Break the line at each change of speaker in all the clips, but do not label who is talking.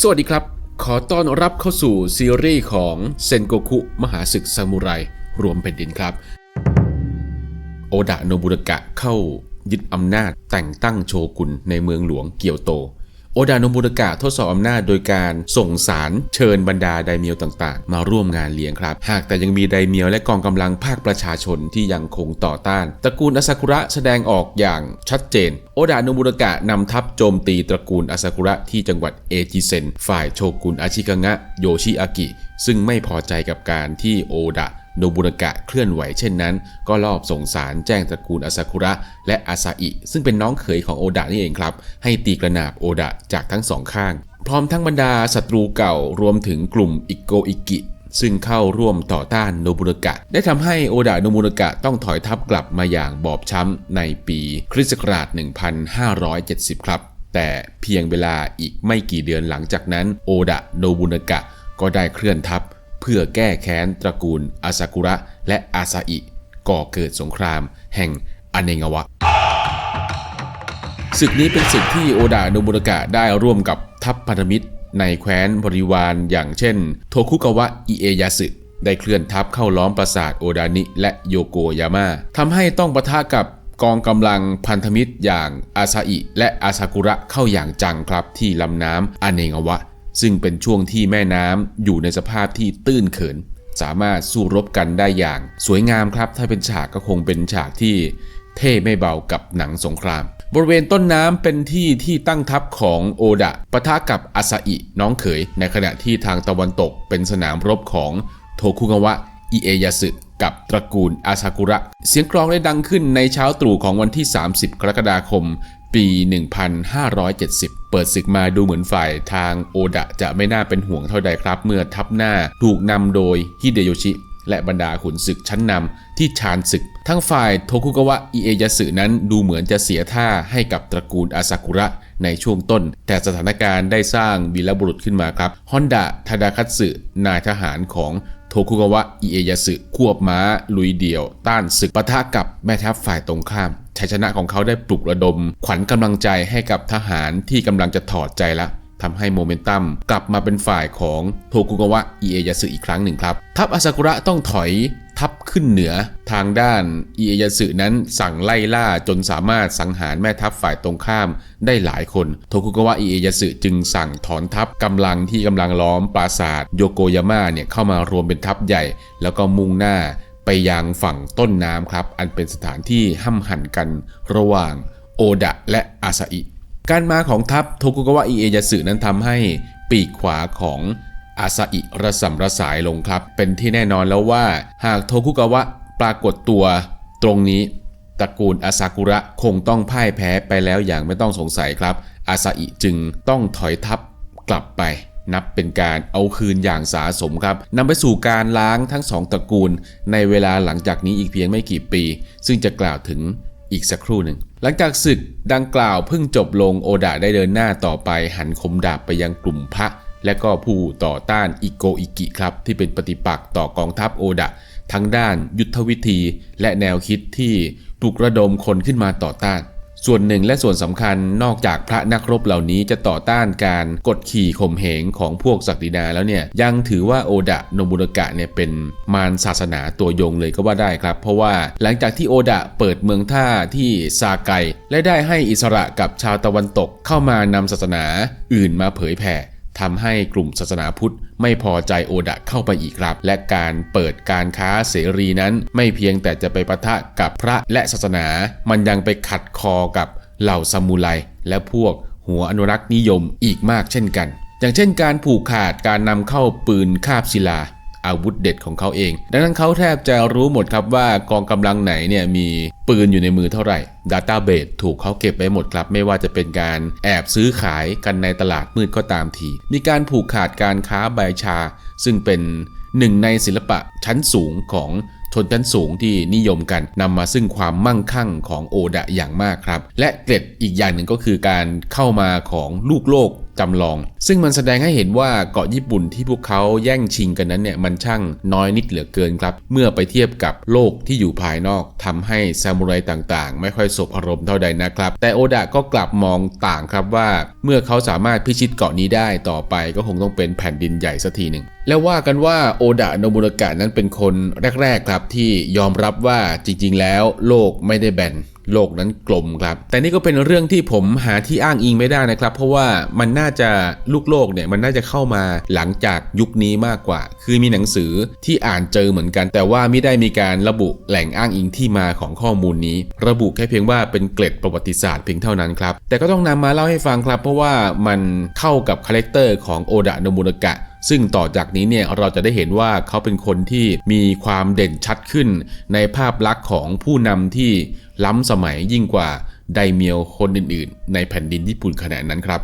สวัสดีครับ ขอต้อนรับเข้าสู่ซีรีส์ของเซนโกคุมหาศึกซามูไร รวมแผ่นดินครับ โอดะโนบุระกะเข้ายึดอำนาจแต่งตั้งโชกุนในเมืองหลวงเกียวโต โอดะโนบุระกะทดสอบอำนาจโดยการส่งสารเชิญบรรดาไดเมียวต่างๆ มาร่วมงานเลี้ยงครับ หากแต่ยังมีไดเมียวและกองกำลังภาคประชาชนที่ยังคงต่อต้าน ตระกูลอาซากุระแสดงออกอย่างชัดเจน โอดะโนบุระกะนำทัพโจมตีตระกูลอาซากุระที่จังหวัดเอจิเซน ฝ่ายโชกุนอาชิกางะโยชิอากิ ซึ่งไม่พอใจกับการที่โอดะ โนบุรกะเคลื่อนไหวเช่นนั้น ก็ลอบส่งสารแจ้งตระกูลอาซากุระ และอาซาอิ ซึ่งเป็นน้องเขยของโอดะนี่เองครับ ให้ตีกระนาบโอดะจากทั้งสองข้าง พร้อมทั้งบรรดาศัตรูเก่ารวมถึงกลุ่มอิโกอิกิ ซึ่งเข้าร่วมต่อต้านโนบุรกะ ได้ทำให้โอดะโนบุรกะต้องถอยทัพกลับมาอย่างบอบช้ำในปีคริสต์ศักราช 1570 ครับ แต่เพียงเวลาอีกไม่กี่เดือนหลังจากนั้นโอดะโนบุรกะก็ได้เคลื่อนทัพ เพื่อแก้แค้นตระกูลอาซากุระและอาซาอิ ก่อเกิดสงครามแห่งอเนงาวะศึกนี้เป็นศึกที่โอดะโนบุระกะได้ร่วมกับทัพพันธมิตร ในแคว้นบริวารอย่างเช่น โทคุกาวะอิเอยาสึได้เคลื่อนทัพเข้าล้อมปราสาทโอดานิ และโยโกยาม่าทำให้ต้องปะทะกับกองกำลังพันธมิตรอย่างอาซาอิ และอาซากุระเข้าอย่างจังครับที่ลำน้ำอเนงาวะ ซึ่งเป็นช่วงที่แม่น้ำอยู่ในสภาพที่ตื้นเขิน สามารถสู้รบกันได้อย่าง สวยงามครับ ถ้าเป็นฉากก็คงเป็นฉากที่เท่ไม่เบากับหนังสงคราม บริเวณต้นน้ำเป็นที่ที่ตั้งทัพของโอดะปะทะกับอาซาอิน้องเขย ในขณะที่ทางตะวันตกเป็นสนามรบของโทคุกาวะอิเอยาสึกับตระกูลอาซากุระ เสียงกลองได้ดังขึ้นในเช้าตรู่ของวันที่ 30 กรกฎาคม ปี 1570 เปิดศึกมาดูเหมือนฝ่ายทางโอดะจะไม่น่าเป็นห่วงเท่าใดครับ เมื่อทัพหน้าถูกนำโดยฮิเดโยชิ และบรรดาขุนศึกชั้นนำที่ชานศึก ทั้งฝ่ายโทคุกาวะอิเอยาสึนั้นดูเหมือนจะเสียท่าให้กับตระกูลอาซากุระในช่วงต้น แต่สถานการณ์ได้สร้างวีรบุรุษขึ้นมาครับฮอนดะทาดาคัตสึนายทหารของ ทคุกาวะอิเอยาสึควบม้า ลุยเดี่ยว ต้านศึกปะทะกับแม่ทัพฝ่ายตรงข้ามชัยชนะของเขาได้ปลุกระดม ขวัญกำลังใจให้กับทหารที่กำลังจะถอดใจละ ทำให้โมเมนตัมกลับมาเป็นฝ่ายของโทคุกาวะอิเอยาสึอีกครั้งหนึ่งครับทัพอาซากุระต้องถอยทัพขึ้นเหนือทางด้านอิเอยาสึนั้นสั่งไล่ล่าจนสามารถสังหารแม่ทัพฝ่ายตรงข้ามได้หลายคน โทคุกาวะอิเอยาสึจึงสั่งถอนทัพกำลังที่กำลังล้อมปราสาทโยโกยาม่าเนี่ยเข้ามารวมเป็นทัพใหญ่ แล้วก็มุ่งหน้าไปยังฝั่งต้นน้ำครับ อันเป็นสถานที่ห้ำหั่นกันระหว่างโอดะและอาซาอิ การมาของทัพโทคุกาวะอิเอยาสึนั้นทำให้ปีกขวาของอาซาอิระสำระสายลงครับ เป็นที่แน่นอนแล้วว่า หากโทคุกาวะปรากฏตัวตรงนี้ตระกูลอาซากุระคงต้องพ่ายแพ้ไปแล้วอย่างไม่ต้องสงสัยครับ อาซาอิจึงต้องถอยทัพกลับไป นับเป็นการเอาคืนอย่างสาสมครับนำไปสู่การล้างทั้งสองตระกูล ในเวลาหลังจากนี้อีกเพียงไม่กี่ปี ซึ่งจะกล่าวถึงอีกสักครู่หนึ่ง หลังจากศึกดังกล่าวเพิ่งจบลงโอดะได้เดินหน้าต่อไปหันคมดาบไปยังกลุ่มพระ และก็ผู้ต่อต้านอิโกอิกิครับ ที่เป็นปฏิปักษ์ต่อกองทัพโอดะ ทั้งด้านยุทธวิธีและแนวคิดที่ปลุกระดมคนขึ้นมาต่อต้าน ส่วนหนึ่งและส่วนสำคัญนอกจากพระนักรบเหล่านี้จะต่อต้านการกดขี่ข่มเหงของพวกศักดินาแล้วเนี่ยยังถือว่าโอดะโนบุรกะเนี่ยเป็นมารศาสนาตัวยงเลยก็ว่าได้ครับ เพราะว่าหลังจากที่โอดะเปิดเมืองท่าที่ซาไกและได้ให้อิสระกับชาวตะวันตกเข้ามานำศาสนาอื่นมาเผยแผ่ ทำให้กลุ่มศาสนาพุทธไม่พอใจโอดะเข้าไปอีกครับ และการเปิดการค้าเสรีนั้น ไม่เพียงแต่จะไปปะทะกับพระและศาสนา มันยังไปขัดคอกับเหล่าซามูไรและพวกหัวอนุรักษ์นิยมอีกมากเช่นกัน อย่างเช่นการผูกขาดการนำเข้าปืนคาบศิลา อาวุธเด็ดของเขาเอง ดังนั้นเขาแทบจะรู้หมดครับว่ากองกำลังไหนเนี่ยมีปืนอยู่ในมือเท่าไหร่ดัตต้าเบสถูกเขาเก็บไว้หมดครับ ไม่ว่าจะเป็นการแอบซื้อขายกันในตลาดมืดก็ตามที มีการผูกขาดการค้าใบชา ซึ่งเป็นหนึ่งในศิลปะชั้นสูงของชนชั้นสูงที่นิยมกันนำมาซึ่งความมั่งคั่งของโอดะอย่างมากครับ และเกร็ดอีกอย่างหนึ่งก็คือการเข้ามาของลูกโลก จำลอง ซึ่งมันแสดงให้เห็นว่าเกาะญี่ปุ่นที่พวกเขาแย่งชิงกันนั้นเนี่ยมันช่างน้อยนิดเหลือเกินครับ เมื่อไปเทียบกับโลกที่อยู่ภายนอกทำให้ซามูไรต่างๆ ไม่ค่อยสบอารมณ์เท่าใดนะครับ แต่โอดะก็กลับมองต่างครับว่า เมื่อเขาสามารถพิชิตเกาะนี้ได้ต่อไปก็คงต้องเป็นแผ่นดินใหญ่สักทีหนึ่งแล้วว่ากันว่าโอดะโนบุรากะนั้นเป็นคนแรกๆครับที่ยอมรับว่าจริงๆ แล้วโลกไม่ได้แบน โลกนั้นกลมครับ แต่นี่ก็เป็นเรื่องที่ผมหาที่อ้างอิงไม่ได้นะครับ เพราะว่ามันน่าจะลูกโลกเนี่ยมันน่าจะเข้ามาหลังจากยุคนี้มากกว่า คือมีหนังสือที่อ่านเจอเหมือนกัน แต่ว่าไม่ได้มีการระบุแหล่งอ้างอิงที่มาของข้อมูลนี้ ระบุแค่เพียงว่าเป็นเกล็ดประวัติศาสตร์เพียงเท่านั้นครับ แต่ก็ต้องนำมาเล่าให้ฟังครับ เพราะว่ามันเข้ากับคาแรคเตอร์ของโอดะโนบุรากะ ซึ่งต่อจากนี้เนี่ยเราจะได้เห็นว่าเขาเป็นคนที่มีความเด่นชัดขึ้น ในภาพลักษณ์ของผู้นำที่ล้ำสมัยยิ่งกว่าไดเมียวคนอื่นๆ ในแผ่นดินญี่ปุ่นขณะนั้นครับ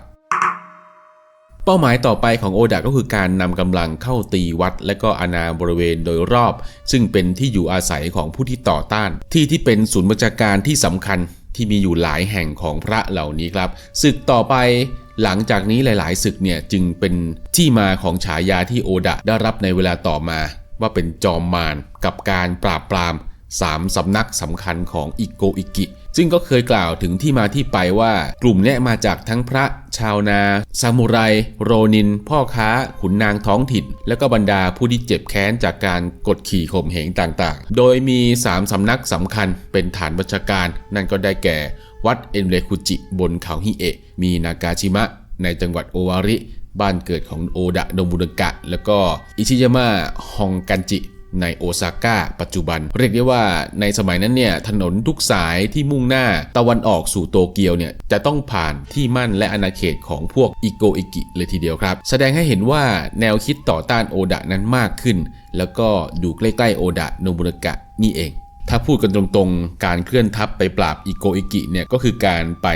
เป้าหมายต่อไปของโอดะก็คือการนำกำลังเข้าตีวัด และก็อาณาบริเวณโดยรอบ ซึ่งเป็นที่อยู่อาศัยของผู้ที่ต่อต้าน ที่ที่เป็นศูนย์บัญชาการที่สำคัญที่มีอยู่หลายแห่งของพระเหล่านี้ครับศึกต่อไป หลังจากนี้หลายๆศึกเนี่ยจึงเป็นที่มาของฉายาที่โอดะได้รับในเวลาต่อมา ว่าเป็นจอมมารกับการปราบปรามสามสำนักสำคัญของอิโกอิกิ ซึ่งก็เคยกล่าวถึงที่มาที่ไปว่ากลุ่มเนี้ยมาจากทั้งพระชาวนา ซามูไร โรนิน พ่อค้า ขุนนางท้องถิ่น แล้วก็บรรดาผู้ที่เจ็บแค้นจากการกดขี่ข่มเหงต่างๆ โดยมี 3 สำนักสำคัญเป็นฐานบัญชาการ นั่นก็ได้แก่ วัดเอ็นเรคุจิบนเขาฮิเอะ มีนากาชิมะ ในจังหวัดโอวาริ บ้านเกิดของโอดะโนบุนกะ แล้วก็อิชิยามะฮองกันจิในโอซาก้าปัจจุบัน เรียกได้ว่าในสมัยนั้นเนี่ยถนนทุกสายที่มุ่งหน้าตะวันออกสู่โตเกียวเนี่ยจะต้องผ่านที่มั่นและอาณาเขตของพวกอิโกอิกิเลยทีเดียวครับ แสดงให้เห็นว่าแนวคิดต่อต้านโอดะนั้นมากขึ้น แล้วก็อยู่ใกล้ๆโอดะโนบุนกะนี่เอง ถ้าพูดกันตรงๆ การเคลื่อนทัพไปปราบอิโกอิกิเนี่ยก็คือการไป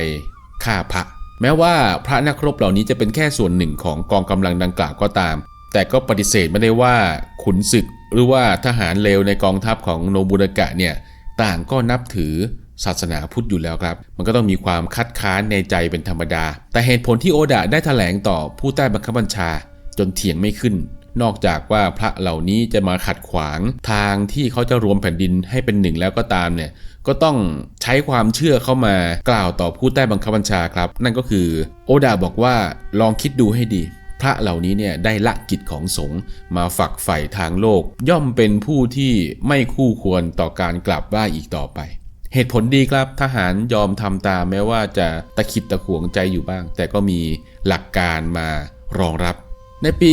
ฆ่าพระ แม้ว่าพระนักรบเหล่านี้จะเป็นแค่ส่วนหนึ่งของกองกำลังดังกล่าวก็ตาม แต่ก็ปฏิเสธไม่ได้ว่าขุนศึกหรือว่าทหารเลวในกองทัพของโนบุนากะเนี่ยต่างก็นับถือศาสนาพุทธอยู่แล้วครับ มันก็ต้องมีความคัดค้านในใจเป็นธรรมดา แต่เหตุผลที่โอดะได้แถลงต่อผู้ใต้บังคับบัญชาจนเถียงไม่ขึ้น นอกจากว่าพระเหล่านี้จะมาขัดขวางทางที่เขาจะรวมแผ่นดินให้เป็นหนึ่งแล้วก็ตามเนี่ยก็ต้องใช้ความเชื่อเข้ามากล่าวต่อผู้ใต้บังคับบัญชาครับ นั่นก็คือ โอดาบอกว่าลองคิดดูให้ดี พระเหล่านี้เนี่ยได้ละกิจของสงฆ์มาฝักใฝ่ทางโลก ย่อมเป็นผู้ที่ไม่คู่ควรต่อการกลับไหว้อีกต่อไปเหตุผลดีครับทหารยอมทำตามแม้ว่าจะตะขิดตะขวงใจอยู่บ้าง แต่ก็มีหลักการมารองรับ ในปี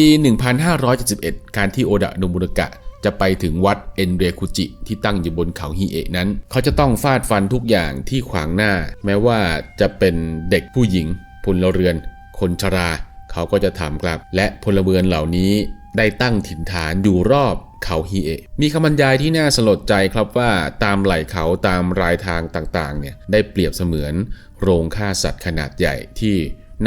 1571 การที่โอดะโนบุรกะจะไปถึงวัดเอ็นเรคุจิที่ตั้งอยู่บนเขาฮิเอะนั้น เขาจะต้องฟาดฟันทุกอย่างที่ขวางหน้า แม้ว่าจะเป็นเด็กผู้หญิงพลเรือน คนชรา เขาก็จะทำครับ และพลเรือนเหล่านี้ได้ตั้งถิ่นฐานอยู่รอบเขาฮิเอะมีคำบรรยายที่น่าสลดใจครับว่าตามไหล่เขาตามรายทางต่างๆเนี่ยได้เปรียบเสมือนโรงฆ่าสัตว์ขนาดใหญ่ที่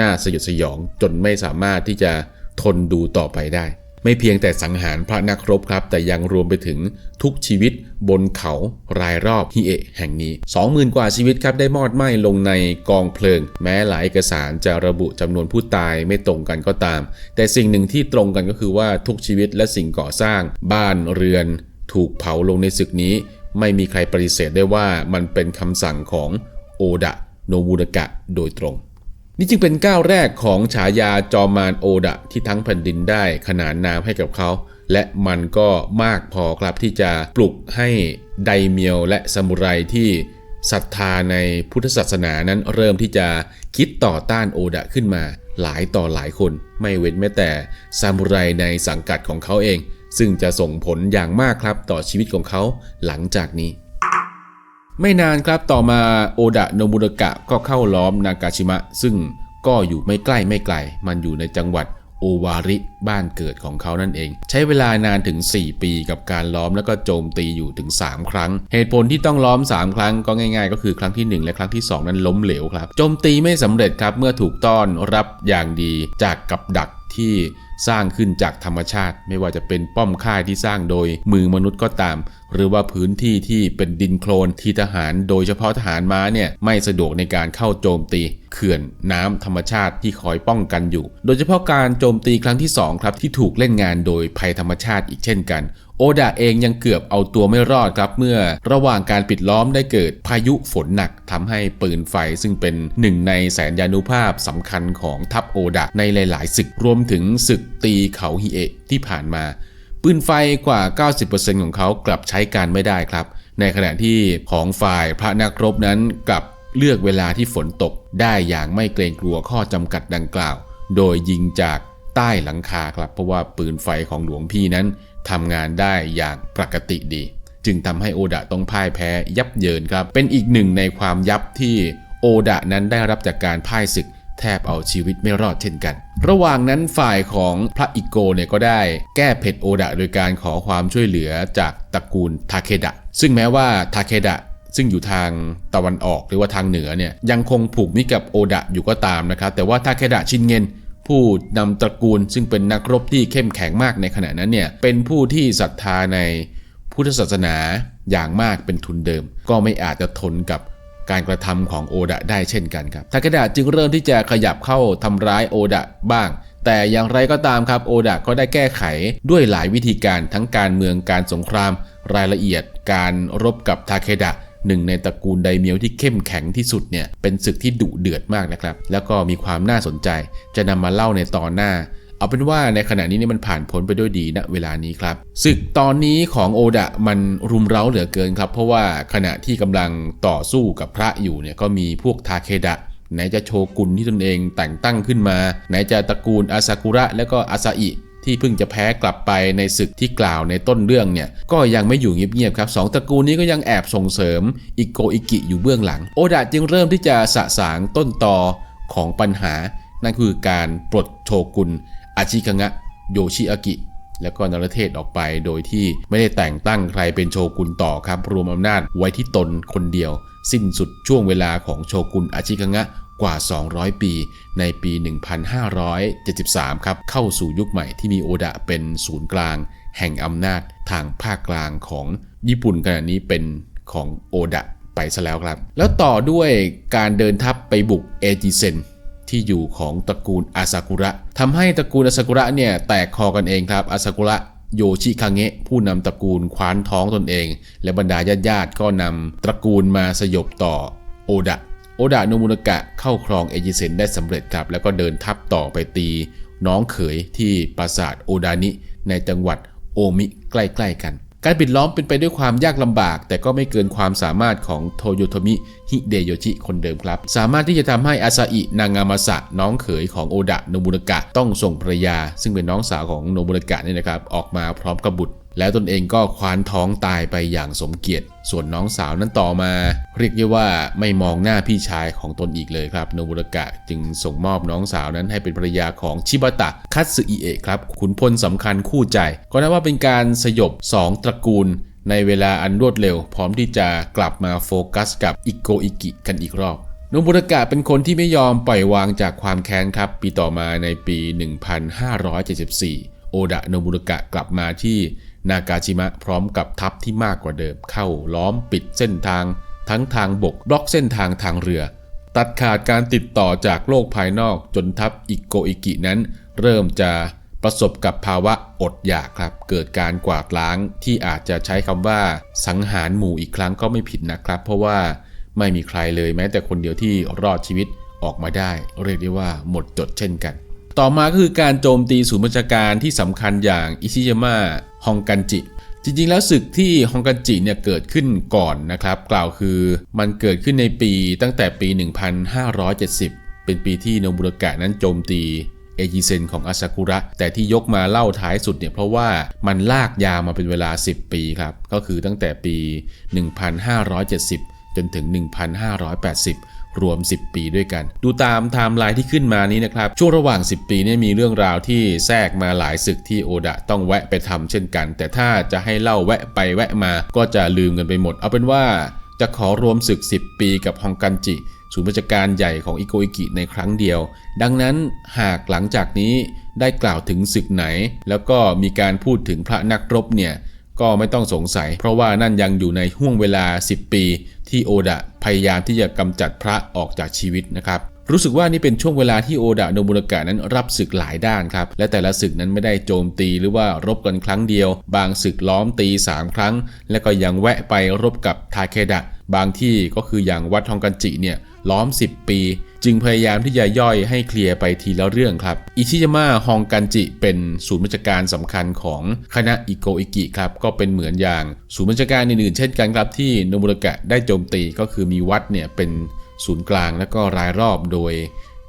น่าสยดสยองจนไม่สามารถที่จะ ทนดูต่อไปได้ ไม่เพียงแต่สังหารพระนักรบครับ แต่ยังรวมไปถึงทุกชีวิตบนเขารายรอบฮิเอะแห่งนี้ 20,000 กว่าชีวิตครับได้มอดไหม้ลงในกองเพลิง แม้หลายเอกสารจะระบุจำนวนผู้ตายไม่ตรงกันก็ตาม แต่สิ่งหนึ่งที่ตรงกันก็คือว่าทุกชีวิตและสิ่งก่อสร้าง บ้านเรือน ถูกเผาลงในศึกนี้ ไม่มีใครปฏิเสธได้ว่ามันเป็นคำสั่งของโอดะโนบุรากะโดยตรง นี่จึงเป็นก้าวแรกของฉายาจอมารโอดะที่ทั้งแผ่นดินได้ขนานนามให้กับเขา และมันก็มากพอครับที่จะปลุกให้ไดเมียวและซามูไรที่ศรัทธาในพุทธศาสนานั้นเริ่มที่จะคิดต่อต้านโอดะขึ้นมาหลายต่อหลายคน ไม่เว้นแม้แต่ซามูไรในสังกัดของเขาเอง ซึ่งจะส่งผลอย่างมากครับต่อชีวิตของเขาหลังจากนี้ ไม่นานครับต่อมาโอดะโนบุรกะก็เข้าล้อมนากาชิมะ ซึ่งก็อยู่ไม่ใกล้ไม่ไกล มันอยู่ในจังหวัดโอวาริบ้านเกิดของเขานั่นเอง ใช้เวลานานถึง 4 ปีกับการล้อมแล้วก็โจมตีอยู่ถึง 3 ครั้ง เหตุผลที่ต้องล้อม 3 ครั้งก็ง่ายๆ ก็คือครั้งที่ 1 และครั้งที่ 2 นั้นล้มเหลวครับ โจมตีไม่สำเร็จครับเมื่อถูกต้อนรับอย่างดีจากกับดักที่ สร้างขึ้นจากธรรมชาติ ไม่ว่าจะเป็นป้อมค่ายที่สร้างโดยมือมนุษย์ก็ตาม หรือว่าพื้นที่ที่เป็นดินโคลนที่ทหาร โดยเฉพาะทหารม้าเนี่ยไม่สะดวกในการเข้าโจมตี เขื่อนน้ำธรรมชาติที่คอยป้องกันอยู่ โดยเฉพาะการโจมตีครั้งที่สองครับที่ถูกเล่นงานโดยภัยธรรมชาติอีกเช่นกัน ดาเองยังเกือบเอาตัวไม่รอดครับเมื่อระหว่างการปิดล้อมได้เกิดพายุฝนหนักทำให้ปืนไฟซึ่งเป็นหนึ่งในแสนยานุภาพสำคัญของทัพโอดาในหลาย ๆ ศึกรวมถึงศึกตีเขาฮิเอะที่ผ่านมาปืนไฟกว่า 90%ของเขากลับใช้การไม่ได้ครับ ในขณะที่ของฝ่ายพระนักรบนั้นกลับเลือกเวลาที่ฝนตกได้อย่างไม่เกรงกลัวข้อจำกัดดังกล่าว โดยยิงจากใต้หลังคาครับ เพราะว่าปืนไฟของหลวงพี่นั้น ทำงานได้อย่างปกติดี จึงทำให้โอดะต้องพ่ายแพ้ยับเยินครับ เป็นอีกหนึ่งในความยับที่โอดะนั้นได้รับจากการพ่ายศึกแทบเอาชีวิตไม่รอดเช่นกัน ระหว่างนั้นฝ่ายของพระอิโกเนี่ยก็ได้แก้เผ็ดโอดะโดยการขอความช่วยเหลือจากตระกูลทาเคดะ ซึ่งแม้ว่าทาเคดะซึ่งอยู่ทางตะวันออกหรือว่าทางเหนือเนี่ยยังคงผูกมิตรกับโอดะอยู่ก็ตามนะครับ แต่ว่าทาเคดะชินเงิน ผู้นำตระกูลซึ่งเป็นนักรบที่เข้มแข็งมากในขณะนั้นเนี่ยเป็นผู้ที่ศรัทธาในพุทธศาสนาอย่างมากเป็นทุนเดิม ก็ไม่อาจจะทนกับการกระทำของโอดะได้เช่นกันครับทาเคดะจึงเริ่มที่จะขยับเข้าทำร้ายโอดะบ้าง แต่อย่างไรก็ตามครับโอดะก็ได้แก้ไขด้วยหลายวิธีการทั้งการเมืองการสงครามรายละเอียด การรบกับทาเคดะ หนึ่งในตระกูลไดเมียวที่เข้มแข็งที่สุดเนี่ยเป็นศึกที่ดุเดือดมากนะครับ แล้วก็มีความน่าสนใจ จะนำมาเล่าในตอนหน้า เอาเป็นว่าในขณะนี้นี่มันผ่านพ้นไปด้วยดีณเวลานี้ครับศึกตอนนี้ของโอดะมันรุมเร้าเหลือเกินครับ เพราะว่าขณะที่กำลังต่อสู้กับพระอยู่เนี่ยก็มีพวกทาเคดะไหนจะโชกุนที่ตนเองแต่งตั้งขึ้นมา ไหนจะตระกูลอาซากุระและก็อาซาอิ ที่เพิ่งจะแพ้กลับไปในศึกที่กล่าวในต้นเรื่องเนี่ยก็ยังไม่อยู่เงียบๆครับสองตระกูลนี้ก็ยังแอบส่งเสริมอิโกอิกิอยู่เบื้องหลัง โอดะจึงเริ่มที่จะสะสางต้นตอของปัญหา นั่นคือการปลดโชกุนอาชิคังะโยชิอากิแล้วก็นรเทศออกไปโดยที่ไม่ได้แต่งตั้งใครเป็นโชกุนต่อครับ รวมอำนาจไว้ที่ตนคนเดียว สิ้นสุดช่วงเวลาของโชกุนอาชิคังะ กว่า 200 ปี ในปี 1573 ครับ เข้าสู่ยุคใหม่ที่มีโอดะเป็นศูนย์กลาง แห่งอำนาจทางภาคกลางของญี่ปุ่นขณะนี้เป็นของโอดะไปซะแล้วครับ แล้วต่อด้วยการเดินทัพไปบุกเอจิเซนที่อยู่ของตระกูลอาซากุระทำให้ตระกูลอาซากุระเนี่ยแตกคอกันเองครับอาซากุระโยชิคาเงะผู้นำตระกูลคว้านท้องตนเอง และบรรดาญาติๆก็นำตระกูลมาสยบต่อโอดะ โอดะโนมุนกะเข้าครองเอจิเซนได้สำเร็จครับ แล้วก็เดินทัพต่อไปตี น้องเขยที่ปราสาทโอดานิ ในจังหวัดโอมิใกล้ๆกัน การปิดล้อมเป็นไปด้วยความยากลำบาก แต่ก็ไม่เกินความสามารถของโทโยโทมิฮิเดโยชิคนเดิมครับ สามารถที่จะทำให้อาซาอินางามาสะน้องเขยของโอดะโนบุนกะต้องส่งภรรยา ซึ่งเป็นน้องสาวของโนบุนกะเนี่ยนะครับ ออกมาพร้อมกับบุตร แล้วตนเองก็ควานท้องตายไปอย่างสมเกียรติ ส่วนน้องสาวนั้นต่อมา เรียกได้ว่าไม่มองหน้าพี่ชายของตนอีกเลยครับโนบุรกะจึงส่งมอบน้องสาวนั้นให้เป็นภรรยาของชิบะตะคัตสึอิเอะครับ ขุนพลสำคัญคู่ใจ ก็นับว่าเป็นการสยบ 2 ตระกูลในเวลาอันรวดเร็ว พร้อมที่จะกลับมาโฟกัสกับอิโกอิกิกันอีกรอบโนบุรกะเป็นคนที่ไม่ยอมปล่อยวางจากความแค้นครับ ปีต่อมาในปี 1574 โอดะโนบุรกะกลับมาที่ นากาชิมะพร้อมกับทัพที่มากกว่าเดิม เข้าล้อมปิดเส้นทาง ทั้งทางบกบล็อกเส้นทางทางเรือ ตัดขาดการติดต่อจากโลกภายนอกจนทัพอิโกอิกินั้น เริ่มจะประสบกับภาวะอดอยากครับ เกิดการกวาดล้างที่อาจจะใช้คำว่าสังหารหมู่อีกครั้งก็ไม่ผิดนะครับ เพราะว่าไม่มีใครเลยแม้แต่คนเดียวที่รอดชีวิตออกมาได้ เรียกได้ว่าหมดจดเช่นกัน ต่อมาก็คือการโจมตีศูนย์บัญชาการที่สำคัญอย่างอิชิยามะ ฮองกันจิจริงๆ แล้วศึกที่ฮองกันจิเนี่ยเกิดขึ้นก่อนนะครับ กล่าวคือมันเกิดขึ้นในปีตั้งแต่ปี 1570 เป็นปีที่โนบุรกะนั้นโจมตีเอจิเซนของอาซากุระ แต่ที่ยกมาเล่าท้ายสุดเนี่ยเพราะว่ามันลากยาวมาเป็นเวลา 10 ปีครับ ก็คือตั้งแต่ปี 1570 จนถึง 1580 รวม 10 ปีด้วยกัน ดูตามไทม์ไลน์ที่ขึ้นมานี้นะครับ ช่วงระหว่าง 10 ปีนี่มีเรื่องราวที่แทรกมาหลายศึกที่โอดะต้องแวะไปทำเช่นกัน แต่ถ้าจะให้เล่าแวะไปแวะมาก็จะลืมกันไปหมด เอาเป็นว่าจะขอรวมศึก 10 ปีกับฮองกันจิศูนย์ราชการใหญ่ของอิโกอิกิในครั้งเดียว ดังนั้นหากหลังจากนี้ได้กล่าวถึงศึกไหน แล้วก็มีการพูดถึงพระนักรบเนี่ย ก็ไม่ต้องสงสัย เพราะว่านั่นยังอยู่ในห่วงเวลา 10 ปี ที่โอดะพยายามที่จะกำจัดพระออกจากชีวิตนะครับรู้สึกว่านี่เป็นช่วงเวลาที่โอดะโนบุรากะนั้นรับศึกหลายด้านครับ และแต่ละศึกนั้นไม่ได้โจมตีหรือว่ารบกันครั้งเดียว บางศึกล้อมตี 3 ครั้ง และก็ยังแวะไปรบกับทาเคดะ บางที่ก็คืออย่างวัดทองกันจิเนี่ย ล้อม 10 ปี จึงพยายามที่จะย่อยให้เคลียร์ไปทีละเรื่องครับ อิชิยามะฮองกันจิเป็นศูนย์ราชการสำคัญของคณะอิโกอิกิครับ ก็เป็นเหมือนอย่างศูนย์ราชการอื่นๆ เช่นกันครับที่โนบุรากะได้โจมตีก็คือมีวัดเนี่ยเป็นศูนย์กลางและก็รายรอบโดย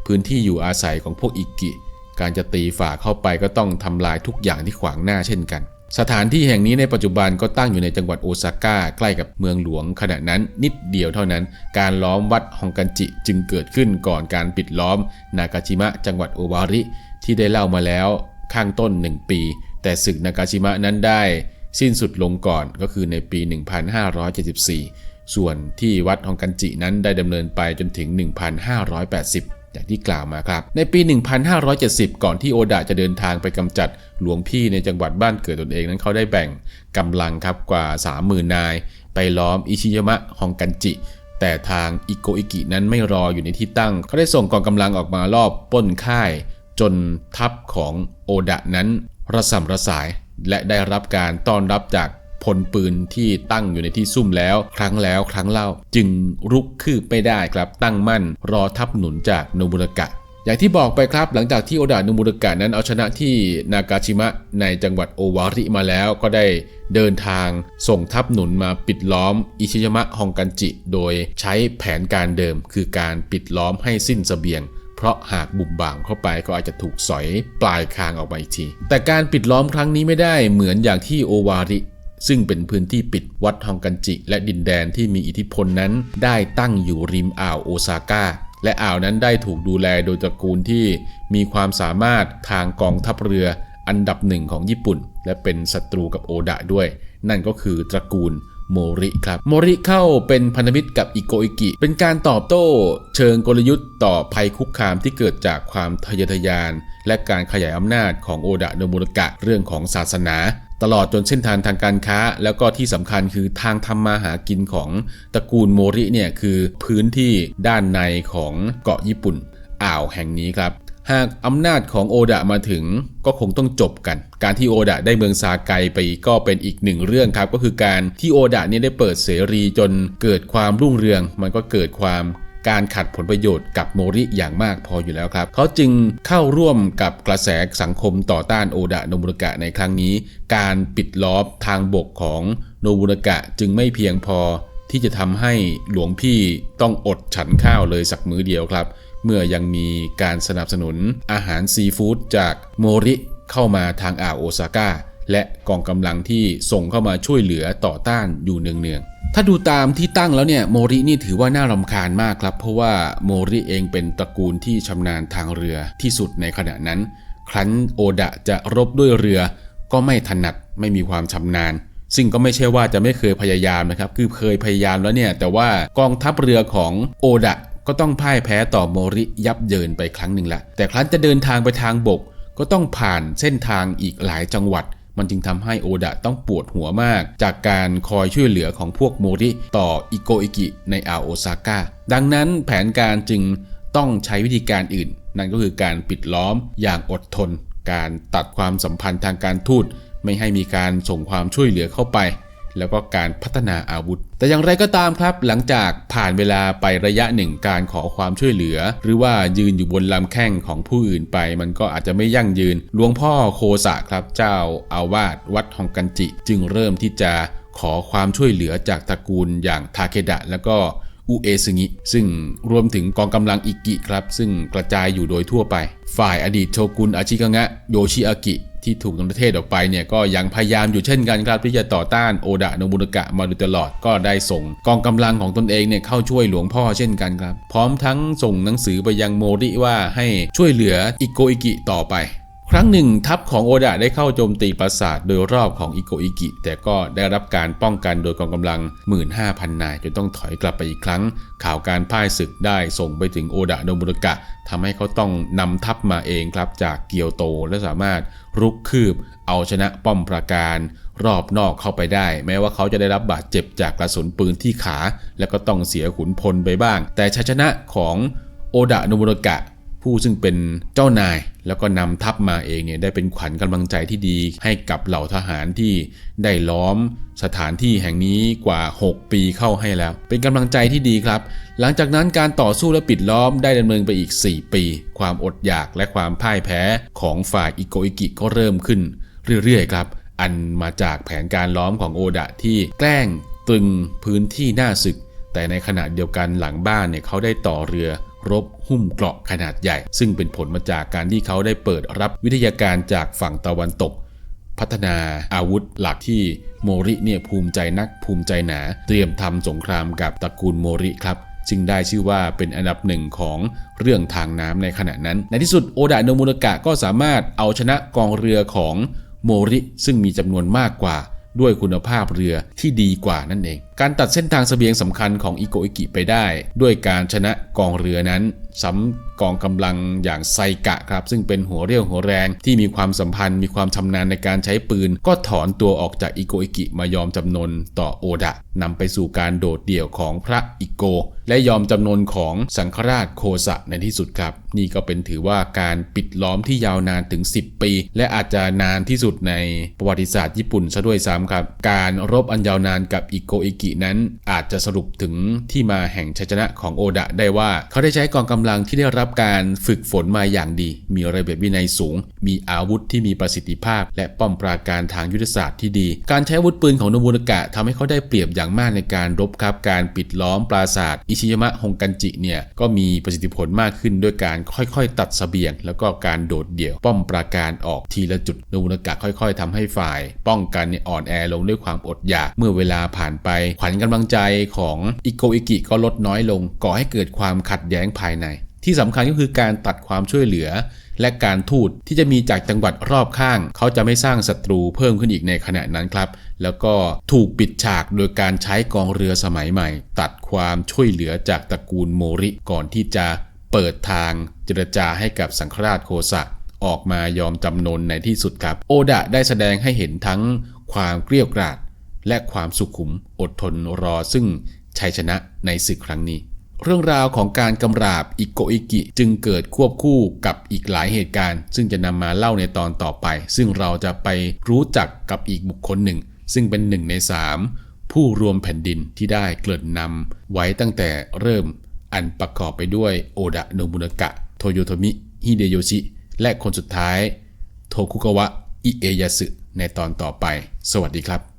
พื้นที่อยู่อาศัยของพวกอิกิ การจะตีฝ่าเข้าไปก็ต้องทำลายทุกอย่างที่ขวางหน้าเช่นกัน สถานที่แห่งนี้ในปัจจุบันก็ตั้งอยู่ในจังหวัดโอซาก้าใกล้กับเมืองหลวงขณะนั้นนิดเดียวเท่านั้น การล้อมวัดฮองกันจิจึงเกิดขึ้นก่อนการปิดล้อม นากาจิมะจังหวัดโอวาริ ที่ได้เล่ามาแล้วข้างต้น 1 ปี แต่ศึกนากาจิมะนั้นได้ สิ้นสุดลงก่อนก็คือในปี 1574 ส่วนที่วัดฮองกันจินั้นได้ดำเนินไปจนถึง 1580 อย่างที่กล่าวมาครับ ในปี 1570 ก่อนที่โอดะจะเดินทางไปกำจัดหลวงพี่ในจังหวัดบ้านเกิดตนเองนั้นเขาได้แบ่งกำลังครับกว่า 30,000 นาย ไปล้อมอิชิยามะฮองกันจิ แต่ทางอิโกอิกินั้นไม่รออยู่ในที่ตั้ง เขาได้ส่งกองกำลังออกมารอบปล้นค่าย จนทัพของโอดะนั้นระสำระสายและได้รับการต้อนรับจาก พลปืนที่ตั้งอยู่ในที่ซุ่มแล้ว ครั้งแล้วครั้งเล่า จึงรุกคืบไม่ได้ครับตั้งมั่น รอทัพหนุนจากโนบุรกะอย่างที่บอกไปครับหลังจากที่โอดะโนบุรกะนั้นเอาชนะที่นากาชิมะในจังหวัดโอวาริมาแล้วก็ได้เดินทางส่งทัพหนุนมาปิดล้อมอิชิยามะฮองกันจิ โดยใช้แผนการเดิม คือการปิดล้อมให้สิ้นเสบียง เพราะหากบุ่มบ่ามเข้าไปก็อาจจะถูกสอยปลายคางออกมาอีกที แต่การปิดล้อมครั้งนี้ไม่ได้เหมือนอย่างที่โอวาริ ซึ่งเป็นพื้นที่ปิดวัดฮองกันจิ และดินแดนที่มีอิทธิพลนั้น ได้ตั้งอยู่ริมอ่าวโอซาก้า และอ่าวนั้นได้ถูกดูแลโดยตระกูลที่มีความสามารถทางกองทัพเรืออันดับหนึ่งของญี่ปุ่น และเป็นศัตรูกับโอดะด้วย นั่นก็คือตระกูลโมริครับ โมริเข้าเป็นพันธมิตรกับอิโกอิกิ เป็นการตอบโต้ เชิงกลยุทธ์ต่อภัยคุกคามที่เกิดจากความทะเยอทะยาน และการขยายอำนาจของโอดะโนบุรกะเรื่องของศาสนา ตลอดจนเส้นทางทางการค้า แล้วก็ที่สำคัญคือทางทำมาหากินของตระกูลโมริเนี่ยคือพื้นที่ด้านในของเกาะญี่ปุ่น อ่าวแห่งนี้ครับ หากอำนาจของโอดะมาถึงก็คงต้องจบกัน การที่โอดะได้เมืองซาไกไปก็เป็นอีกหนึ่งเรื่องครับ ก็คือการที่โอดะเนี่ยได้เปิดเสรีจนเกิดความรุ่งเรือง มันก็เกิดความ การขัดผลประโยชน์กับโมริอย่างมากพออยู่แล้วครับ เขาจึงเข้าร่วมกับกระแสสังคมต่อต้านโอดะโนบุรกะในครั้งนี้ การปิดล้อมทางบกของโนบุรกะจึงไม่เพียงพอที่จะทำให้หลวงพี่ต้องอดฉันข้าวเลยสักมื้อเดียวครับ เมื่อยังมีการสนับสนุนอาหารซีฟู้ดจากโมริเข้ามาทางอ่าวโอซาก้า และกองกำลังที่ส่งเข้ามาช่วยเหลือต่อต้านอยู่เนืองๆ ถ้าดูตามที่ตั้งแล้วเนี่ยโมรินี่ถือว่าน่ารำคาญมากครับ เพราะว่าโมริเองเป็นตระกูลที่ชำนาญทางเรือที่สุดในขณะนั้น ครั้นโอดะจะรบด้วยเรือก็ไม่ถนัดไม่มีความชำนาญ ซึ่งก็ไม่ใช่ว่าจะไม่เคยพยายามนะครับ คือเคยพยายามแล้วเนี่ย แต่ว่ากองทัพเรือของโอดะก็ต้องพ่ายแพ้ต่อโมริยับเยินไปครั้งหนึ่งละแต่ครั้นจะเดินทางไปทางบกก็ต้องผ่านเส้นทางอีกหลายจังหวัด มันจึงทำให้โอดะต้องปวดหัวมาก จากการคอยช่วยเหลือของพวกโมริต่ออิโกอิกิในอ่าวโอซาก้าดังนั้นแผนการจึงต้องใช้วิธีการอื่น นั่นก็คือการปิดล้อมอย่างอดทน การตัดความสัมพันธ์ทางการทูตไม่ให้มีการส่งความช่วยเหลือเข้าไป แล้วก็การพัฒนาอาวุธ แต่อย่างไรก็ตามครับ หลังจากผ่านเวลาไประยะหนึ่งการขอความช่วยเหลือ หรือว่ายืนอยู่บนลำแข้งของผู้อื่นไป มันก็อาจจะไม่ยั่งยืนหลวงพ่อโคสะครับเจ้าอาวาสวัดฮองกันจิ จึงเริ่มที่จะขอความช่วยเหลือจากตระกูลอย่างทาเคดะ แล้วก็อุเอซึงิซึ่งรวมถึงกองกำลังอิกิครับ ซึ่งกระจายอยู่โดยทั่วไป ฝ่ายอดีตโชกุนอาชิกงะโยชิอากิ ที่ถูกนำประเทศออกไปเนี่ยก็ยังพยายามอยู่เช่นกันครับที่จะต่อต้านโอดะโนบุนกะมาโดยตลอดก็ได้ส่งกองกำลังของตนเองเนี่ยเข้าช่วยหลวงพ่อเช่นกันครับ พร้อมทั้งส่งหนังสือไปยังโมริว่าให้ช่วยเหลืออิโกอิกิต่อไป รั้งหนึ่งทัพของโอดะได้เข้าโจมตีปราสาทโดยรอบของอิโกอิกิ แต่ก็ได้รับการป้องกันโดยกองกำลัง 15,000 นายจนต้องถอยกลับไปอีกครั้ง ข่าวการพ่ายศึกได้ส่งไปถึงโอดะโนบุรกะทำให้เขาต้องนำทัพมาเองครับจากเกียวโตและสามารถรุกคืบ เอาชนะป้อมปราการ รอบนอกเข้าไปได้ แม้ว่าเขาจะได้รับบาดเจ็บจากกระสุนปืนที่ขา และก็ต้องเสียขุนพลไปบ้าง แต่ชัยชนะของโอดะโนบุรกะ ผู้ซึ่งเป็นเจ้านายแล้วก็นำทัพมาเองเนี่ยได้เป็นขวัญกำลังใจที่ดี ให้กับเหล่าทหารที่ได้ล้อมสถานที่แห่งนี้กว่า 6 ปีเข้าให้แล้ว เป็นกำลังใจที่ดีครับ หลังจากนั้นการต่อสู้และปิดล้อมได้ดำเนินไปอีก 4 ปี ความอดอยากและความพ่ายแพ้ของฝ่ายอิโกอิกิก็เริ่มขึ้น เรื่อยๆครับ อันมาจากแผนการล้อมของโอดะที่แกล้งตึงพื้นที่หน้าศึก แต่ในขณะเดียวกันหลังบ้านเนี่ยเขาได้ต่อเรือ รบหุ้มเกราะขนาดใหญ่ ซึ่งเป็นผลมาจากการที่เขาได้เปิดรับวิทยาการจากฝั่งตะวันตก พัฒนาอาวุธหลักที่โมริเนี่ยภูมิใจนักภูมิใจหนา เตรียมทำสงครามกับตระกูลโมริครับจึงได้ชื่อว่าเป็นอันดับหนึ่งของเรื่องทางน้ำในขณะนั้น ในที่สุดโอดะโนมุรากะก็สามารถเอาชนะกองเรือของโมริซึ่งมีจำนวนมากกว่าด้วยคุณภาพเรือที่ดีกว่านั่นเองการตัดเส้นทางเสบียงสำคัญของอิโกอิกิไปได้ ด้วยการชนะกองเรือนั้นซ้ำกองกำลังอย่างไซกะครับ ซึ่งเป็นหัวเรี่ยวหัวแรงที่มีความสัมพันธ์มีความชำนาญในการใช้ปืน ก็ถอนตัวออกจากอิโกอิกิมายอมจำนนต่อโอดะนำไปสู่การโดดเดี่ยวของพระอิโก และยอมจำนนของสังฆราชโคสะในที่สุดครับ นี่ก็เป็นถือว่าการปิดล้อมที่ยาวนานถึง 10 ปี และอาจจะนานที่สุดในประวัติศาสตร์ญี่ปุ่นซะด้วยซ้ำครับ การรบอันยาวนานกับอิโกอิกินั้นอาจจะสรุปถึงที่มาแห่งชัยชนะของโอดะได้ว่า เขาได้ใช้กองกำลังที่ได้รับการฝึกฝนมาอย่างดี มีระเบียบวินัยสูง มีอาวุธที่มีประสิทธิภาพ และป้อมปราการทางยุทธศาสตร์ที่ดี การใช้อาวุธปืนของโนบุนากะทำให้เขาได้เปรียบอย่างมากในการรบครับการปิดล้อมปราสาทอิชิยมะฮงกันจิเนี่ยก็มีประสิทธิผลมากขึ้นด้วยการค่อยๆ ตัดเสบียง แล้วก็การโดดเดี่ยวป้อมปราการออกทีละจุดโนบุนากะค่อย ๆทำให้ฝ่าย ป้องกันเนี่ยอ่อนแอลงด้วยความอดอยากเมื่อเวลาผ่านไปขวัญกำลังใจของอิโกอิกิก็ลดน้อยลง ก่อให้เกิดความขัดแย้งภายใน ที่สำคัญก็คือการตัดความช่วยเหลือ และการทูตที่จะมีจากจังหวัดรอบข้าง เขาจะไม่สร้างศัตรูเพิ่มขึ้นอีกในขณะนั้นครับ แล้วก็ถูกปิดฉากโดยการใช้กองเรือสมัยใหม่ ตัดความช่วยเหลือจากตระกูลโมริก่อนที่จะเปิดทางเจรจาให้กับสังฆราชโคสะออกมายอมจำนนในที่สุดครับ โอดะได้แสดงให้เห็นทั้งความเกลี้ยกล่อม และความสุขุมอดทนรอซึ่งชัยชนะในศึกครั้งนี้ เรื่องราวของการกำราบอิโกอิกิจึงเกิดควบคู่กับอีกหลายเหตุการณ์ ซึ่งจะนำมาเล่าในตอนต่อไป ซึ่งเราจะไปรู้จักกับอีกบุคคลหนึ่ง ซึ่งเป็นหนึ่งในสามผู้รวมแผ่นดินที่ได้เกริ่นนำไว้ตั้งแต่เริ่มอันประกอบไปด้วยโอดะโนบุนากะ โทโยโทมิ ฮิเดโยชิ และคนสุดท้าย โทคุกวะ อิเอยาสึ ในตอนต่อไป สวัสดีครับ